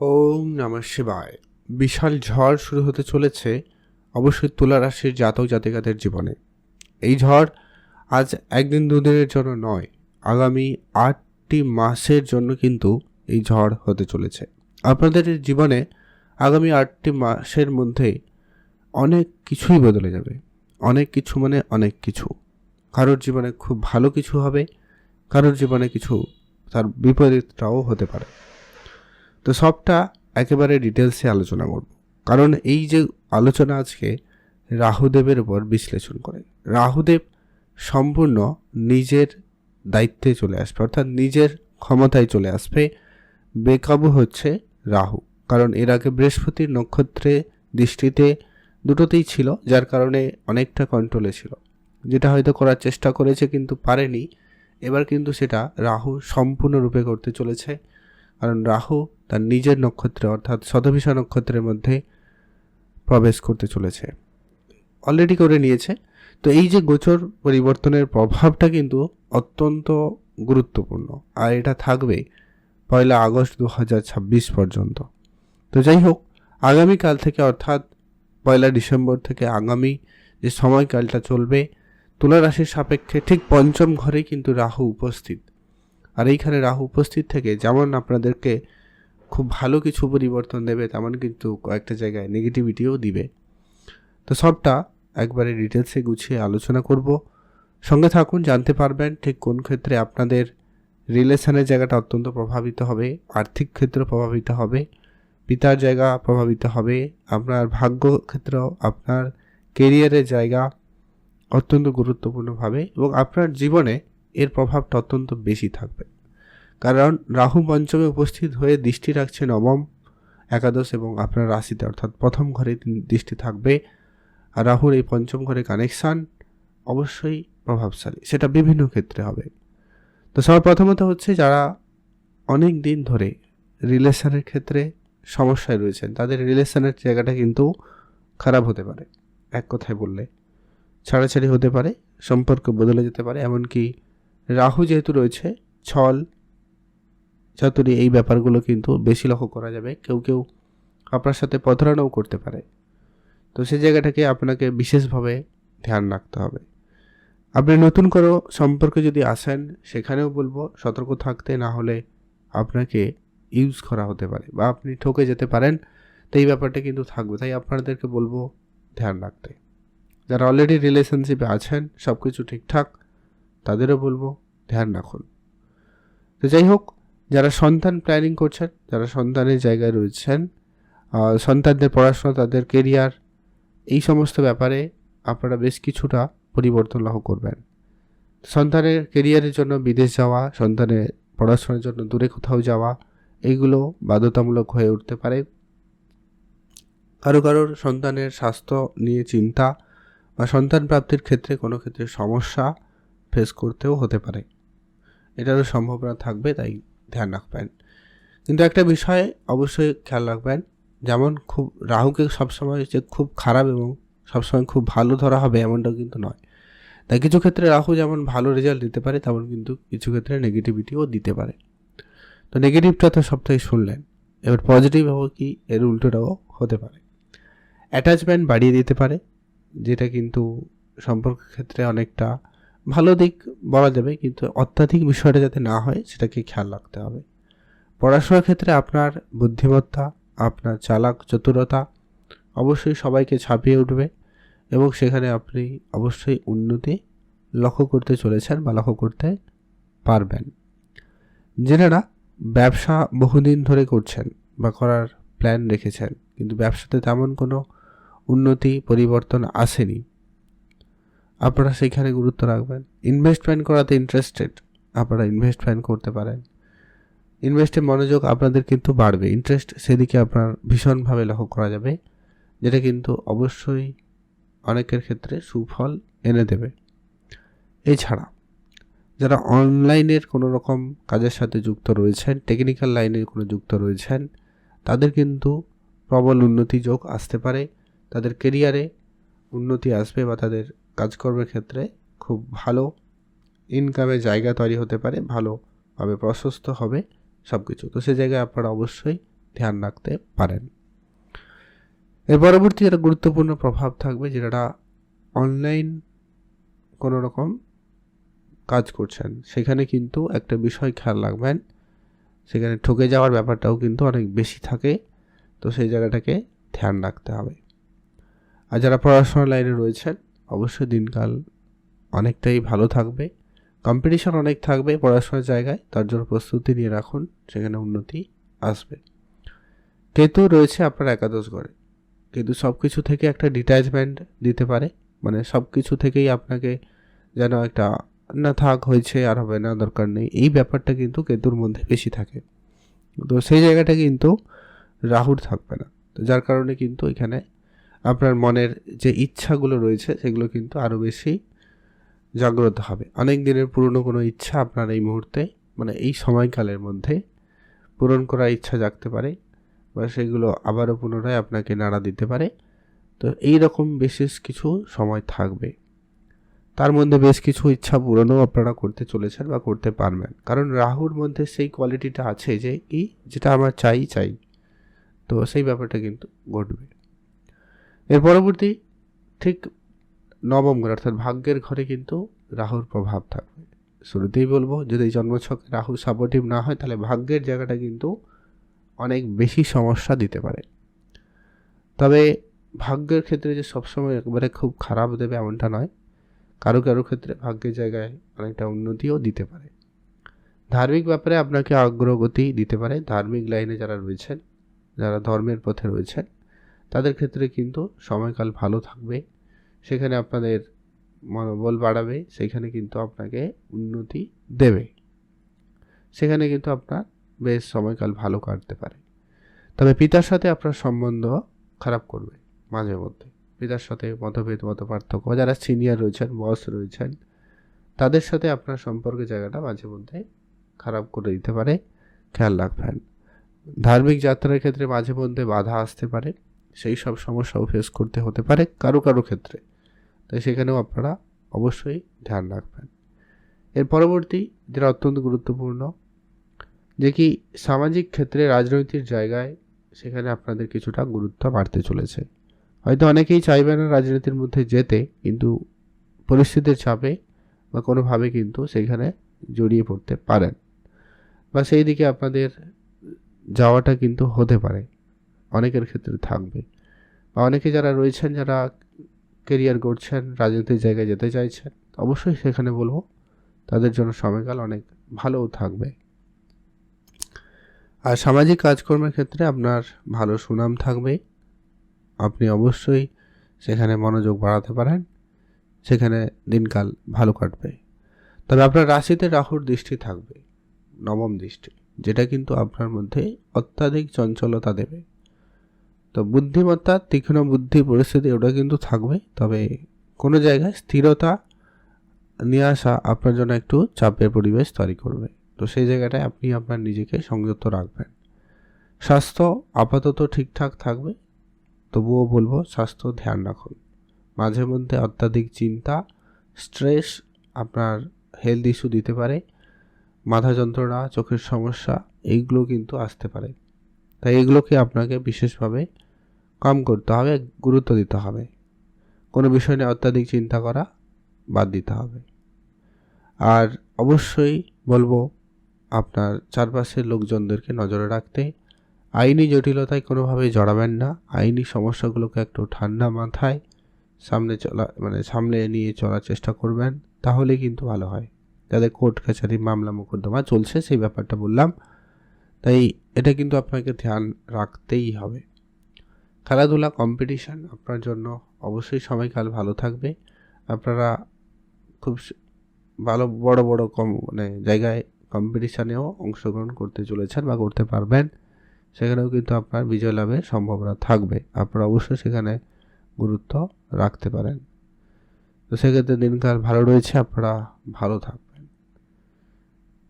ওম নমঃ শিবায়। বিশাল ঝড় শুরু হতে চলেছে অবশ্যই তুলা রাশির জাতক জাতিকাদের জীবনে। এই ঝড় আজ একদিন দুদিনের জন্য নয়, আগামী আটটি মাসের জন্য কিন্তু এই ঝড় হতে চলেছে। আপনাদের জীবনে আগামী আটটি মাসের মধ্যে অনেক কিছুই বদলে যাবে। অনেক কিছু মানে অনেক কিছু। কারোর জীবনে খুব ভালো কিছু হবে, কারোর জীবনে কিছু তার বিপরীতটাও হতে পারে। তো সবটা একেবারে ডিটেলসে আলোচনা করব। কারণ এই যে আলোচনা আজকে রাহুদেবের উপর বিশ্লেষণ করে, রাহুদেব সম্পূর্ণ নিজের দায়িত্বে চলে আসবে, অর্থাৎ নিজের ক্ষমতায় চলে আসবে, বেকাবু হচ্ছে রাহু। কারণ এর আগে বৃহস্পতির নক্ষত্রে দৃষ্টিতে দুটোতেই ছিল, যার কারণে অনেকটা কন্ট্রোলে ছিল। যেটা হয়তো করার চেষ্টা করেছে কিন্তু পারেনি। এবার কিন্তু সেটা রাহু সম্পূর্ণরূপে করতে চলেছে। কারণ রাহু তার নিজের নক্ষত্রে, অর্থাৎ শতভিষা নক্ষত্রের মধ্যে প্রবেশ করতে চলেছে। অলরেডি করে নিয়েছে। তো এই যে গোচর পরিবর্তনের প্রভাবটা কিন্তু অত্যন্ত গুরুত্বপূর্ণ। আর এটা থাকবে পয়লা আগস্ট দু হাজার ছাব্বিশ পর্যন্ত। তো যাই হোক, আগামীকাল থেকে, অর্থাৎ পয়লা ডিসেম্বর থেকে আগামী যে সময়কালটা চলবে তুলা রাশির সাপেক্ষে ঠিক পঞ্চম ঘরে কিন্তু রাহু উপস্থিত। আর এইখানে রাহু উপস্থিত থেকে যেমন আপনাদেরকে খুব ভালো কিছু পরিবর্তন দেবে, তেমন কিন্তু কয়েকটা জায়গায় নেগেটিভিটিও দিবে। তো সবটা একবারে ডিটেলসে গুছিয়ে আলোচনা করব। সঙ্গে থাকুন, জানতে পারবেন ঠিক কোন ক্ষেত্রে আপনাদের রিলেশনের জায়গাটা অত্যন্ত প্রভাবিত হবে, আর্থিক ক্ষেত্র প্রভাবিত হবে, পিতার জায়গা প্রভাবিত হবে, আপনার ভাগ্য ক্ষেত্র, আপনার কেরিয়ারের জায়গা অত্যন্ত গুরুত্বপূর্ণভাবে এবং আপনার জীবনে এর প্রভাবটা অত্যন্ত বেশি থাকবে। কারণ রাহু পঞ্চমে উপস্থিত হয়ে দৃষ্টি রাখছে নবম একাদশ এবং আপনার রাশিতে। অর্থাৎ প্রথম ঘরে দৃষ্টি থাকবে আর রাহুর এই পঞ্চম ঘরে কানেকশান অবশ্যই প্রভাবশালী। সেটা বিভিন্ন ক্ষেত্রে হবে। তো সবার প্রথমত হচ্ছে যারা অনেক দিন ধরে রিলেশনের ক্ষেত্রে সমস্যায় রয়েছেন, তাদের রিলেশনের জায়গাটা কিন্তু খারাপ হতে পারে। এক কথায় বললে, ছাড়াছাড়ি হতে পারে, সম্পর্ক বদলে যেতে পারে, এমনকি রাহু যেহেতু রয়েছে, ছল চাতুরি এই ব্যাপারগুলো কিন্তু বেশি লক্ষ্য করা যাবে, কেউ কেউ আপনার সাথে প্রতারণাও করতে পারে। তো সেই জায়গাটাকে আপনাকে বিশেষভাবে ধ্যান রাখতে হবে। আপনি নতুন কোনো সম্পর্কে যদি আসেন, সেখানেও বলব, সতর্ক থাকতে না হলে আপনাকে ইউজ করা হতে পারে বা আপনি ঠকে যেতে পারেন, তো এই ব্যাপারটা কিন্তু থাকবে। তাই আপনাদেরকে বলব, ধ্যান রাখতে। যারা অলরেডি রিলেশনশিপে আছেন সব কিছু ঠিকঠাক তাদেরও বলব, ধ্যান রাখুন। তো যাই হোক, যারা সন্তান প্ল্যানিং করছেন, যারা সন্তানের জায়গায় রয়েছেন সন্তানদের পড়াশোনা, তাদের কেরিয়ার এই সমস্ত ব্যাপারে আপনারা বেশ কিছুটা পরিবর্তন লক্ষ্য করবেন। সন্তানের কেরিয়ারের জন্য বিদেশ যাওয়া, সন্তানের পড়াশোনার জন্য দূরে কোথাও যাওয়া এইগুলো বাধ্যতামূলক হয়ে উঠতে পারে। কারও কারোর সন্তানের স্বাস্থ্য নিয়ে চিন্তা বা সন্তান প্রাপ্তির ক্ষেত্রে কোনো ক্ষেত্রে সমস্যা ফেস করতেও হতে পারে। এটারও সম্ভাবনা থাকবে, তাই ধ্যান রাখবেন। কিন্তু একটা বিষয়ে অবশ্যই খেয়াল রাখবেন, যেমন খুব, রাহুকে সবসময় যে খুব খারাপ এবং সবসময় খুব ভালো ধরা হবে এমনটা কিন্তু নয়। তাই কিছু ক্ষেত্রে রাহু যেমন ভালো রেজাল্ট দিতে পারে, তেমন কিন্তু কিছু ক্ষেত্রে নেগেটিভিটিও দিতে পারে। তো নেগেটিভটা তো সবটাই শুনলেন, এবার পজিটিভ হব কি, এর উল্টোটাও হতে পারে। অ্যাটাচমেন্ট বাড়িয়ে দিতে পারে, যেটা কিন্তু সম্পর্ক ক্ষেত্রে অনেকটা ভালো দিক বলা যাবে, কিন্তু অত্যাধিক বিষয়টা যাতে না হয়, সেটাকে খেয়াল রাখতে হবে। পড়াশোনার ক্ষেত্রে আপনার বুদ্ধিমত্তা, আপনার চালাক চতুরতা অবশ্যই সবাইকে ছাপিয়ে উঠবে এবং সেখানে আপনি অবশ্যই উন্নতি লক্ষ্য করতে চলেছেন বা লক্ষ্য করতে পারবেন। যেনারা ব্যবসা বহুদিন ধরে করছেন বা করার প্ল্যান রেখেছেন, কিন্তু ব্যবসাতে তেমন কোনো উন্নতি, পরিবর্তন আসেনি। আপনারা সেখানে গুরুত্ব রাখবেন। ইনভেস্টমেন্ট করাতে ইন্টারেস্টেড আপনারা ইনভেস্টমেন্ট করতে পারেন। ইনভেস্টে মনোযোগ আপনাদের কিন্তু বাড়বে। ইন্টারেস্ট সেদিকে আপনার ভীষণভাবে লক্ষ্য করা যাবে, যেটা কিন্তু অবশ্যই অনেকের ক্ষেত্রে সুফল এনে দেবে। এছাড়া, যারা অনলাইনের কোনো রকম কাজের সাথে যুক্ত রয়েছেন টেকনিক্যাল লাইনে কোনো যুক্ত রয়েছেন, তাদের কিন্তু প্রবল উন্নতি যোগ আসতে পারে। তাদের কেরিয়ারে উন্নতি আসবে বা তাদের কাজকর্মের ক্ষেত্রে খুব ভালো ইনকামের জায়গা তৈরি হতে পারে, ভালোভাবে প্রশস্ত হবে সব কিছু তো সে জায়গায় আপনারা অবশ্যই ধ্যান রাখতে পারেন। এর পরবর্তী একটা গুরুত্বপূর্ণ প্রভাব থাকবে যেটা অনলাইন কোনো রকম কাজ করছেন। সেখানে কিন্তু একটা বিষয় খেয়াল রাখবেন, সেখানে ঠকে যাওয়ার ব্যাপারটাও কিন্তু অনেক বেশি থাকে। তো সেই জায়গাটাকে ধ্যান রাখতে হবে। আর যারা পড়াশোনার লাইনে রয়েছেন, অবশ্যই দিনকাল অনেকটাই ভালো থাকবে। কম্পিটিশন অনেক থাকবে পড়াশোনার জায়গায়, তার জন্য প্রস্তুতি নিয়ে রাখুন, সেখানে উন্নতি আসবে। কেতু রয়েছে আপনার একাদশ ঘরে। কিন্তু সব কিছু থেকে একটা ডিট্যাচমেন্ট দিতে পারে মানে সব কিছু থেকেই আপনাকে যেন একটা, না থাক, হয়েছে, আর হবে না, দরকার নেই। এই ব্যাপারটা কিন্তু কেতুর মধ্যে বেশি থাকে। তো সেই জায়গাটা কিন্তু রাহুর থাকবে না। তো যার কারণে কিন্তু এখানে আপনার মনের যে ইচ্ছাগুলো রয়েছে, সেগুলো কিন্তু আরও বেশি জাগ্রত হবে। অনেক দিনের পুরনো কোনো ইচ্ছা আপনার এই মুহূর্তে মানে এই সময়কালের মধ্যে পূরণ করার ইচ্ছা জাগতে পারে বা সেগুলো আবারও পুনরায় আপনাকে নাড়া দিতে পারে। তো এই রকম বিশেষ কিছু সময় থাকবে। তার মধ্যে বেশ কিছু ইচ্ছা পূরণও আপনারা করতে চলেছেন বা করতে পারবেন। কারণ রাহুর মধ্যে সেই কোয়ালিটিটা আছে যে কি যেটা আমার চাই চাই। তো সেই ব্যাপারটা কিন্তু ঘটবে। এর পরবর্তী ঠিক নবম ঘর, অর্থাৎ ভাগ্যের ঘরে কিন্তু রাহুর প্রভাব থাকবে। শুরুতেই বলব, যদি জন্মছকে রাহু সাপোর্টিভ না হয়, তাহলে ভাগ্যের জায়গাটা কিন্তু অনেক বেশি সমস্যা দিতে পারে। তবে ভাগ্যের ক্ষেত্রে যে সবসময় একবারে খুব খারাপ দেবে এমনটা নয়। কারও কারও ক্ষেত্রে ভাগ্যের জায়গায় অনেকটা উন্নতিও দিতে পারে। ধার্মিক ব্যাপারে আপনাকে অগ্রগতি দিতে পারে। ধার্মিক লাইনে যারা রয়েছেন, যারা ধর্মের পথে রয়েছেন তাদের ক্ষেত্রে কিন্তু সময়কাল ভালো থাকবে। সেখানে আপনাদের মনোবল বাড়াবে, সেখানে কিন্তু আপনাকে উন্নতি দেবে। সেখানে কিন্তু আপনার বেশ সময়কাল ভালো কাটতে পারে। তবে পিতার সাথে আপনার সম্বন্ধ খারাপ করবে মাঝে মধ্যে। পিতার সাথে মতভেদ মত পার্থক্য যারা সিনিয়র রয়েছেন বস রয়েছেন, তাদের সাথে আপনার সম্পর্কের জায়গাটা মাঝে মধ্যে খারাপ করে দিতে পারে। খেয়াল রাখবেন। ধার্মিক যাত্রার ক্ষেত্রে মাঝে মধ্যে বাধা আসতে পারে। সেই সব সমস্যাও ফেস করতে হতে পারে কারও কারও ক্ষেত্রে। তাই সেখানেও আপনারা অবশ্যই ধ্যান রাখবেন। এর পরবর্তী যেটা অত্যন্ত গুরুত্বপূর্ণ, যে কি সামাজিক ক্ষেত্রে রাজনৈতিক জায়গায় সেখানে আপনাদের কিছুটা গুরুত্ব বাড়তে চলেছে। হয়তো অনেকেই চাইবে না রাজনীতির মধ্যে যেতে, কিন্তু পরিস্থিতির চাপে বা কোনোভাবে কিন্তু সেখানে জড়িয়ে পড়তে পারেন। বা সেই দিকে আপনাদের যাওয়াটা কিন্তু হতে পারে। অনেকের ক্ষেত্রে থাকবে। বা অনেকে যারা রয়েছেন, যারা কেরিয়ার করছেন রাজনীতির জায়গায় যেতে চাইছেন, অবশ্যই সেখানে বলব, তাদের জন্য সময়কাল অনেক ভালোও থাকবে। আর সামাজিক কাজকর্মের ক্ষেত্রে আপনার ভালো সুনাম থাকবে। আপনি অবশ্যই সেখানে মনোযোগ বাড়াতে পারেন। সেখানে দিনকাল ভালো কাটবে। তবে আপনার রাশিতে রাহুর দৃষ্টি থাকবে, নবম দৃষ্টি, যেটা কিন্তু আপনার মধ্যে অত্যাধিক চঞ্চলতা দেবে। তো বুদ্ধিমত্তা, তীক্ষ্ণ বুদ্ধি, পরিস্থিতি ওটা কিন্তু থাকবে। তবে কোনো জায়গায় স্থিরতা নিয়ে আসা আপনার জন্য একটু চাপের পরিবেশ তৈরি করবে। তো সেই জায়গাটায় আপনি আপনার নিজেকে সংযত রাখবেন। স্বাস্থ্য আপাতত ঠিকঠাক থাকবে, তবুও বলব স্বাস্থ্য ধ্যান রাখুন। মাঝে মধ্যে অত্যাধিক চিন্তা, স্ট্রেস আপনার হেলথ ইস্যু দিতে পারে, মাথা যন্ত্রণা, চোখের সমস্যা, এইগুলো কিন্তু আসতে পারে। তাই এগুলোকে আপনাকে বিশেষভাবে কম করতে হবে, গুরুত্ব দিতে হবে। কোনো বিষয় নিয়ে অত্যাধিক চিন্তা করা বাদ দিতে হবে। আর অবশ্যই বলব, আপনার চারপাশের লোকজনদেরকে নজরে রাখতে, আইনি জটিলতায় কোনোভাবে জড়াবেন না। আইনি সমস্যাগুলোকে একটু ঠান্ডা মাথায় সামনে চলা মানে সামনে নিয়ে চলার চেষ্টা করবেন, তাহলে কিন্তু ভালো হয়। যাদের কোর্ট কাছারি মামলা মোকদ্দমা চলছে, সেই ব্যাপারটা বললাম। তাই এটা কিন্তু আপনাকে ধ্যান রাখতেই হবে। খেলাধুলা কম্পিটিশান আপনার জন্য অবশ্যই সময়কাল ভালো থাকবে। আপনারা খুব ভালো বড় বড় কম মানে জায়গায় কম্পিটিশানেও অংশগ্রহণ করতে চলেছেন বা করতে পারবেন। সেখানেও কিন্তু আপনার বিজয় লাভের সম্ভাবনা থাকবে। আপনারা অবশ্যই সেখানে গুরুত্ব রাখতে পারেন। তো সেক্ষেত্রে দিনকাল ভালো রয়েছে, আপনারা ভালো থাকবেন।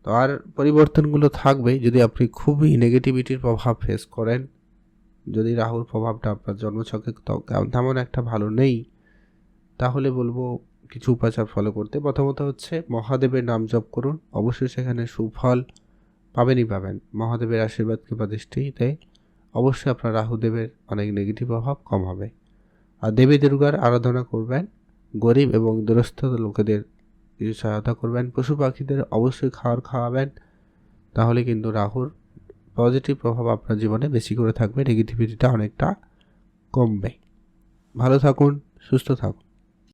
তো আর পরিবর্তনগুলো থাকবে যদি আপনি খুবই নেগেটিভিটির প্রভাব ফেস করেন যদি রাহুর প্রভাবটা আপনার জন্মছকে তেমন একটা ভালো নেই, তাহলে বলব কিছু উপাচার ফলো করতে। প্রথমত হচ্ছে মহাদেবের নাম জপ করুন। অবশ্যই সেখানে সুফল পাবেনই পাবেন। মহাদেবের আশীর্বাদ কৃপা দৃষ্টিতে অবশ্যই আপনার রাহুদেবের অনেক নেগেটিভ প্রভাব কম হবে। আর দেবী দুর্গার আরাধনা করবেন। গরিব এবং দুরস্থ লোকেদের কিছু সহায়তা করবেন। পশু পাখিদের অবশ্যই খাবার খাওয়াবেন। তাহলে কিন্তু রাহুর পজিটিভ প্রভাব আপনার জীবনে বেশি করে থাকবে নেগেটিভিটিটা অনেকটা কমবে। ভালো থাকুন সুস্থ থাকুন।